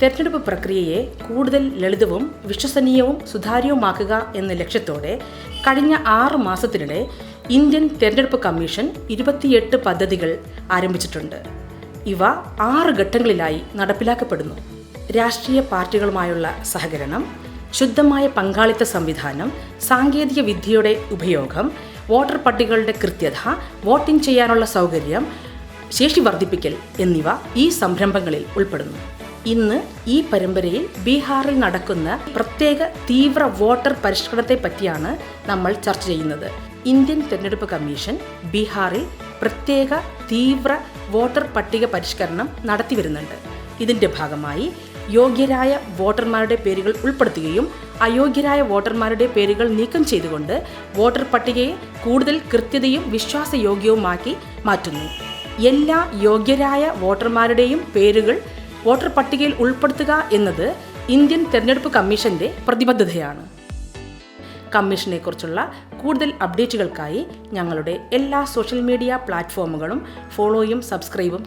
തെരഞ്ഞെടുപ്പ് പ്രക്രിയയെ കൂടുതൽ ലളിതവും വിശ്വസനീയവും സുതാര്യവുമാക്കുക എന്ന ലക്ഷ്യത്തോടെ കഴിഞ്ഞ ആറ് മാസത്തിനിടെ ഇന്ത്യൻ തെരഞ്ഞെടുപ്പ് കമ്മീഷൻ ഇരുപത്തിയെട്ട് പദ്ധതികൾ ആരംഭിച്ചിട്ടുണ്ട്. ഇവ ആറ് ഘട്ടങ്ങളിലായി നടപ്പിലാക്കപ്പെടുന്നു. രാഷ്ട്രീയ പാർട്ടികളുമായുള്ള സഹകരണം ശുദ്ധമായ പങ്കാളിത്ത സംവിധാനം സാങ്കേതിക വിദ്യയുടെ ഉപയോഗം വോട്ടർ പട്ടികകളുടെ കൃത്യത വോട്ടിംഗ് ചെയ്യാനുള്ള സൗകര്യം ശേഷി വർദ്ധിപ്പിക്കൽ എന്നിവ ഈ സംരംഭങ്ങളിൽ ഉൾപ്പെടുന്നു. ഇന്ന് ഈ പരമ്പരയിൽ ബീഹാറിൽ നടക്കുന്ന പ്രത്യേക തീവ്ര വോട്ടർ പരിഷ്കരണത്തെ പറ്റിയാണ് നമ്മൾ ചർച്ച ചെയ്യുന്നത്. ഇന്ത്യൻ തെരഞ്ഞെടുപ്പ് കമ്മീഷൻ ബീഹാറിൽ പ്രത്യേക തീവ്ര വോട്ടർ പട്ടിക പരിഷ്കരണം നടത്തി വരുന്നുണ്ട്. ഇതിന്റെ ഭാഗമായി യോഗ്യരായ വോട്ടർമാരുടെ പേരുകൾ ഉൾപ്പെടുത്തുകയും അയോഗ്യരായ വോട്ടർമാരുടെ പേരുകൾ നീക്കം ചെയ്തുകൊണ്ട് വോട്ടർ പട്ടികയെ കൂടുതൽ കൃത്യതയും വിശ്വാസയോഗ്യവുമാക്കി മാറ്റുന്നു. എല്ലാ യോഗ്യരായ വോട്ടർമാരുടെയും പേരുകൾ വോട്ടർ പട്ടികയിൽ ഉൾപ്പെടുത്തുക എന്നത് ഇന്ത്യൻ തെരഞ്ഞെടുപ്പ് കമ്മീഷന്റെ പ്രതിബദ്ധതയാണ്. കമ്മീഷനെക്കുറിച്ചുള്ള കൂടുതൽ അപ്ഡേറ്റുകൾക്കായി ഞങ്ങളുടെ എല്ലാ സോഷ്യൽ മീഡിയ പ്ലാറ്റ്ഫോമുകളും ഫോളോയും സബ്സ്ക്രൈബും